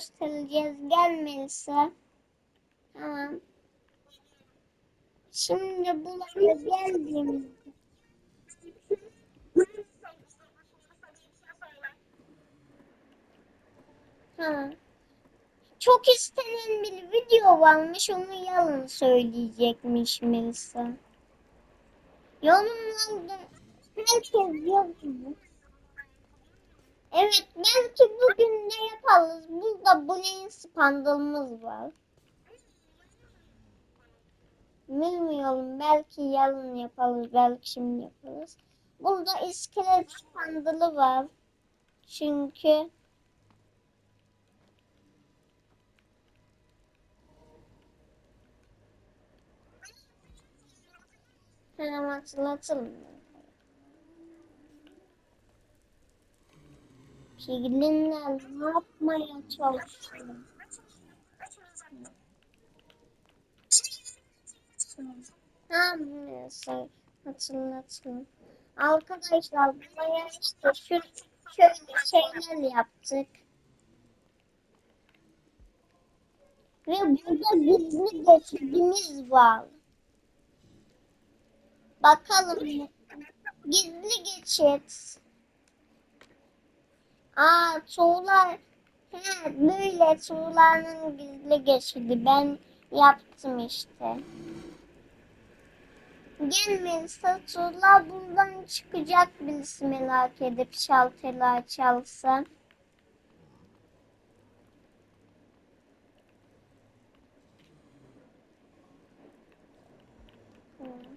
göstereceğiz. Gel Melisa. Tamam. Şimdi buraya geldiğimizde Tamam. Çok istenen bir video varmış. Onu yarın söyleyecekmiş Melisa. Yorumlarda herkes yazıyor. Evet belki bugün de yaparız. Burada Blaine spandalımız var. Bilmiyorum belki yarın yaparız belki şimdi yaparız. Burada iskelet spandalı var. Çünkü Hemen hatırlatalım. Ne yapmaya çalışıyor? Tamam neyse hatırlatalım. Arkadaşlar buraya işte şu şöyle şeyler yaptık. Ve burada gizli geçidimiz var. Bakalım. Gizli geçit. Aa tuğlar. He böyle tuğların gizli geçidi. Ben yaptım işte. Gelmezse tuğlar buradan çıkacak birisi merak edip şalteri açarsa. Hmm.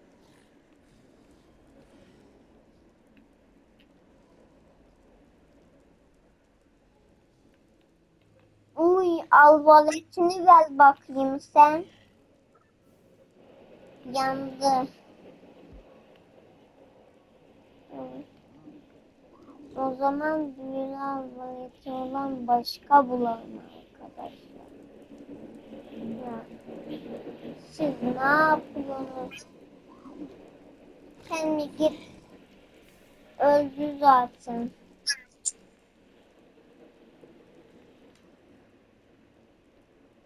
Uy alvaletini ver bakayım sen. Yandı. Evet. O zaman büyülü alvaleti olan başka bulalım arkadaşlar. Ya. Siz ne yapıyorsunuz? Sen bir git. Öldü zaten.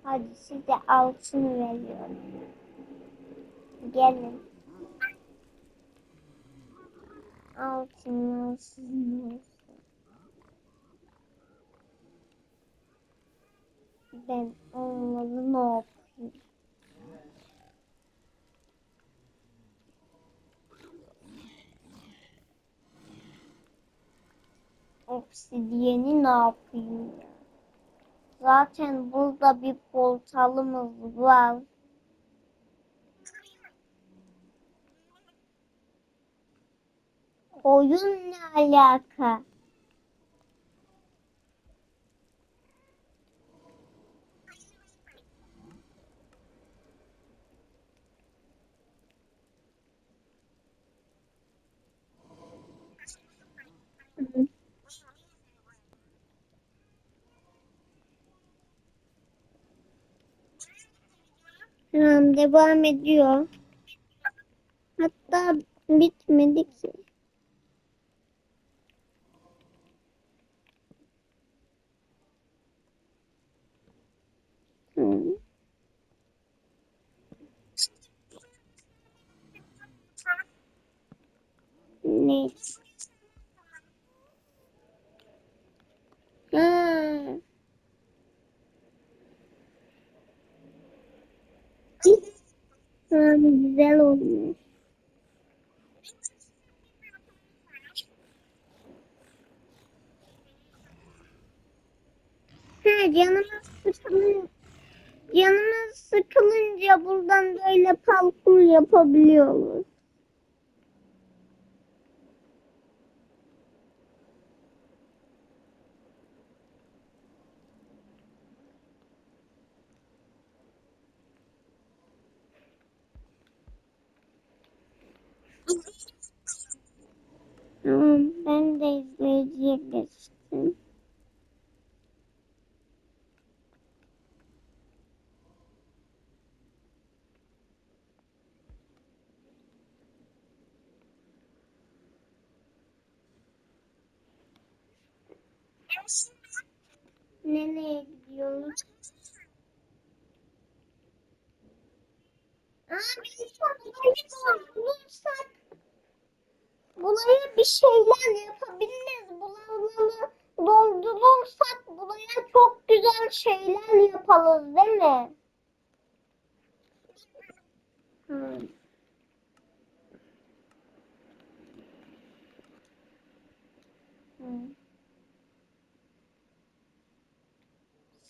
Hadi size altın veriyorum. Gelin. Altın sizin olsun. Ben olmadı ne yapayım? Obsidiyeni ne yapayım ya? Zaten burada bir portalımız var. Oyun ne alaka? Tamam devam ediyor. Hatta bitmedi ki. Hı. Ne? Ha. Tamam güzel olmuş. Ha canımız sıkılınca, canımız sıkılınca buradan böyle parkur yapabiliyoruz. Tamam ben de izleyiciye geçtim. Nereye gidiyor? gidiyoruz. Aa, biz burayı bulursak buraya bir şeyler yapabiliriz. Bulanları doldurursak buraya çok güzel şeyler yaparız değil mi? Hmm.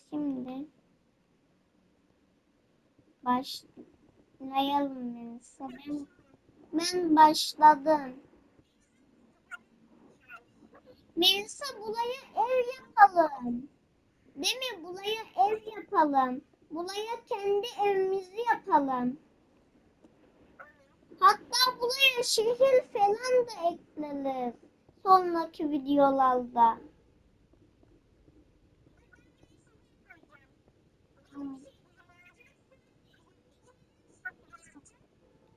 Şimdi başlayalım. Ben, ben başladım. Melisa buraya ev yapalım. Değil mi? Buraya ev yapalım. Buraya kendi evimizi yapalım. Hatta buraya şehir falan da ekleriz. Sonraki videolarda.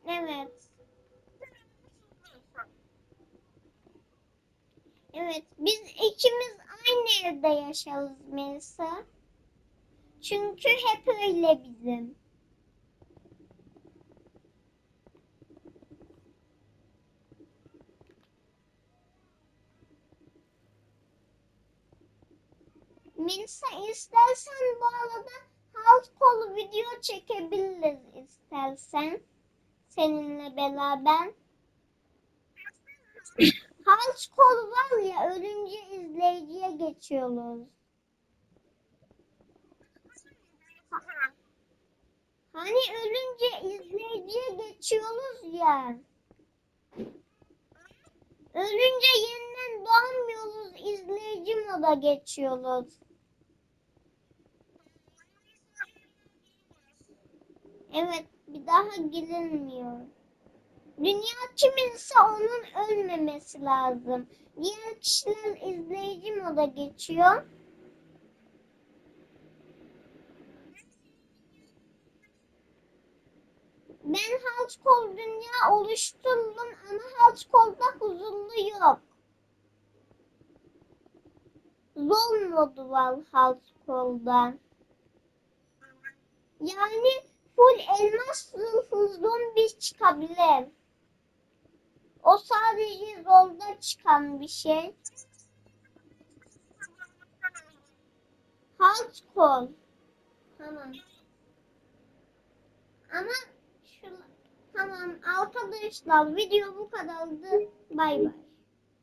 Evet. Evet, biz ikimiz aynı evde yaşarız Melisa. Çünkü hep öyle bizim. Melisa istersen bu arada halk kolu video çekebiliriz istersen. Seninle beraber. Halk kolu var ya ölünce izleyiciye geçiyoruz. Hani ölünce izleyiciye geçiyoruz ya. Ölünce yeniden doğamıyoruz, izleyici moda geçiyoruz. Evet, bir daha girilmiyor. Dünya kiminse onun ölmemesi lazım. Diğer kişiler izleyici moda geçiyor. Ben Halçkol dünya oluşturdum ama Halçkol'da huzurlu yok. Zor modu var Halçkol'da. Yani full elmas zırhlı zombi çıkabilir. O sadece zorda çıkan bir şey. Halçkol. Tamam. Ama şu tamam arkadaşlar video bu kadardı. Bay bay.